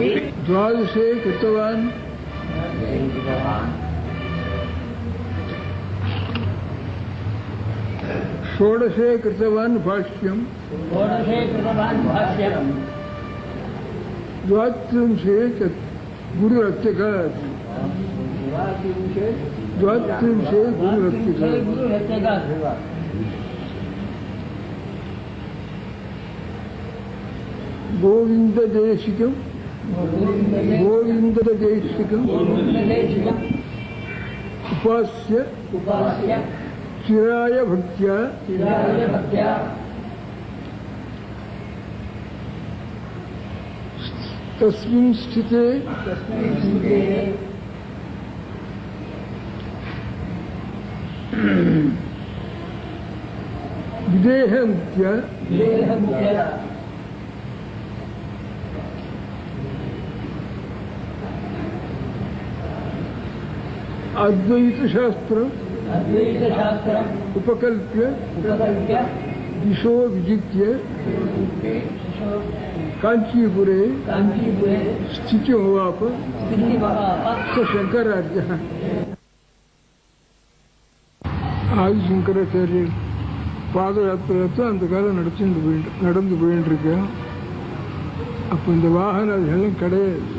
द्वादशे कृतवान्। षोडशे कृतवान् भाष्यम्। द्वात्रिंशे गुरुरत्तिका द्वात्रिंशे गुरुरत्तिका गोविन्ददेशिकम्। गोविन्ददेशिकम् उपास्य उपास्य चिराय भक्त्या चिराय भक्त्या तस्मिन् स्थिते तस्मिन् स्थिते विदेहमुख्य देहमुख्य अद्वैतशास्त्रम् अद्वैतशास्त्रम् उपकल्प्य उपकल्प्य दिशो विजित्य शिशो काञ्चीपुरे काञ्चीपुरे स्थितिमवाप स्थितिमहाप स शङ्करार्यः ஆதிசங்கராச்சாரியர் பாத யாத்திரை அந்த காலம் நடத்திட்டு போயிட்டு நடந்து போயிட்டு இருக்கேன் அப்போ இந்த வாகன எல்லாம் கிடையாது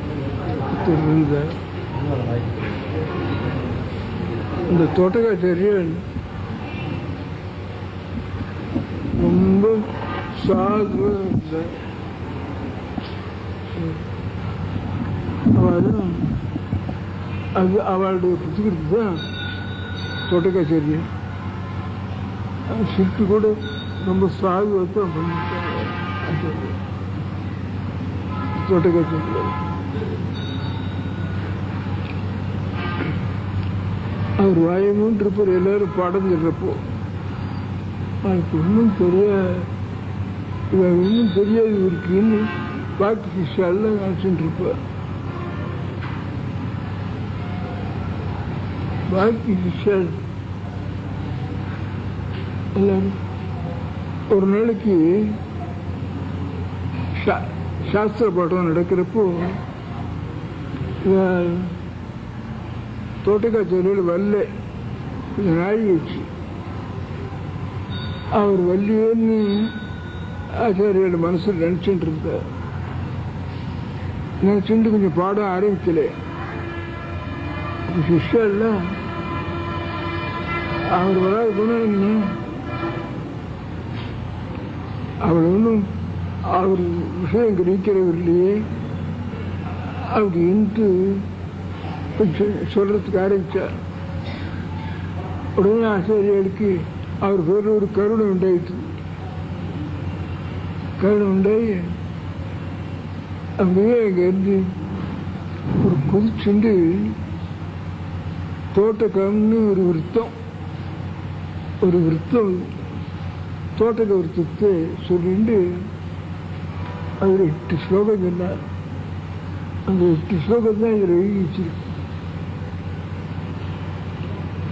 இருந்த இந்த தோட்டகாச்சாரியன் ரொம்ப சாகு இருந்தார் அவரும் அது அவளுடைய புத்தகத்து தான் தோட்டக்காச்சேரியன் ஷிஃப்ட் கூட ரொம்ப சாகு தான் பண்ணிட்டாங்க தோட்டக்காச்சேரியன் அவர் வாயமும் இருப்பார் எல்லாரும் பாடம் சொல்றப்போ அவருக்கு ஒன்றும் தெரிய இவன் ஒன்றும் தெரியாது இருக்குன்னு பாக்கி சிஷாலாம் நினச்சிட்டு இருப்பார் பாக்கி சிஷால் எல்லாரும் ஒரு நாளைக்கு சா- சாஸ்திர பாடம் நடக்கிறப்போ இவன் தொழில் வரல கொஞ்சம் நாழி வச்சு அவர் வரலையேன்னு ஆச்சாரியோட மனசில் நினச்சிட்டு இருந்தார் நினச்சிட்டு கொஞ்சம் பாடம் ஆரம்பிக்கல அப்போ சிஷ்யெல்லாம் அவர் வராது குணம் அவர் ஒன்றும் அவர் விஷயம் கிரகிக்கிறவர் இல்லையே அப்படின்ட்டு கொஞ்சம் சொல்றதுக்கு ஆரம்பிச்சார். உடனே ஆசிரியர்களுக்கு அவர் பேரில் ஒரு கருணை உண்டாயிற்று. கருணை உண்டாயி அப்படியே அங்கேருந்து ஒரு குதிச்சுண்டு தோட்டக்கம்னு ஒரு விருத்தம் ஒரு விருத்தம் தோட்டக்க விருத்தத்தை சொல்லிட்டு அதில் எட்டு ஸ்லோகம் சொன்னார். அந்த எட்டு ஸ்லோகம் தான் இதில் எழுதி வச்சிருக்கு.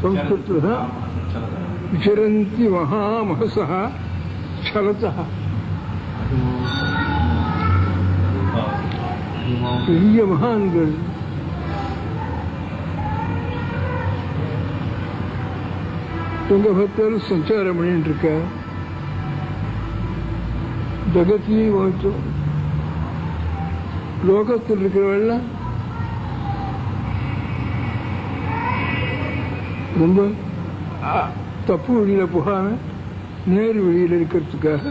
संस्कृतः विचरन्ति महामहसः छलतः பெரிய மகான்கள் எங்க பார்த்தாலும் சஞ்சாரம் பண்ணிட்டு இருக்க ஜெகத்தையே மோகித்தோம் லோகத்தில் இருக்கிறவெல்லாம் ரொம்ப தப்பு வழியில போகாமல் நேர் வழியில் இருக்கிறதுக்காக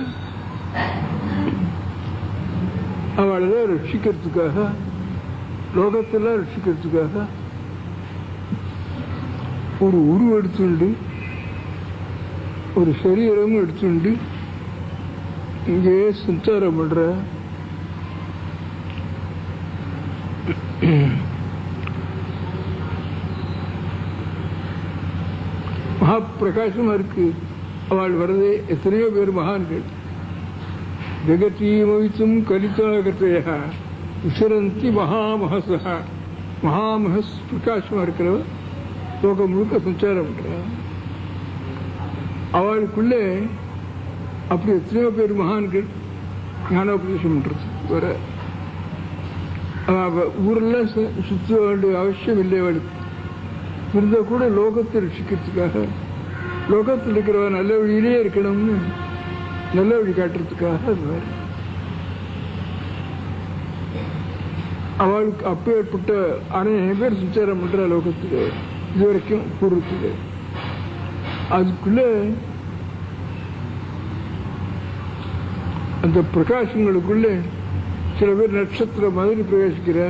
அவளை ரட்சிக்கிறதுக்காக லோகத்தெல்லாம் ரட்சிக்கிறதுக்காக ஒரு உருவம் எடுத்துண்டு ஒரு சரீரமும் எடுத்துண்டு இங்கே சஞ்சாரம் பண்ற மகா பிரகாசமா இருக்கு. அவள் வரதே எத்தனையோ பேர் மகான்கள். ஜெகத்தீமவித்தும் கலித்தாகத்தையா விசரந்தி மகாமகசா. மகாமகஸ் பிரகாசமாக இருக்கிறவ லோகம் முழுக்க சஞ்சாரம் பண்றா. அவளுக்குள்ளே அப்படி எத்தனையோ பேர் மகான்கள் ஞானோபதேசம் பண்ணுறது வர. ஊரெல்லாம் சுற்ற வேண்டிய அவசியம் இல்லை அவளுக்கு. இருந்தால் கூட லோகத்தை ரசிக்கிறதுக்காக லோகத்தில் இருக்கிறவ நல்ல வழியிலே இருக்கணும்னு நல்ல வழி காட்டுறதுக்காக அது வேற. அவளுக்கு அப்பேற்பட்ட அநேக பேர் சுச்சாரம் பண்ற லோகத்தில் இது வரைக்கும் பூர்வத்தில் அதுக்குள்ள அந்த பிரகாசங்களுக்குள்ளே சில பேர் நட்சத்திரம் மாதிரி பிரகாசிக்கிற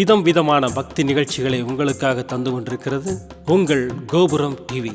விதம் விதமான பக்தி நிகழ்ச்சிகளை உங்களுக்காக தந்து கொண்டிருக்கிறது உங்கள் கோபுரம் டிவி.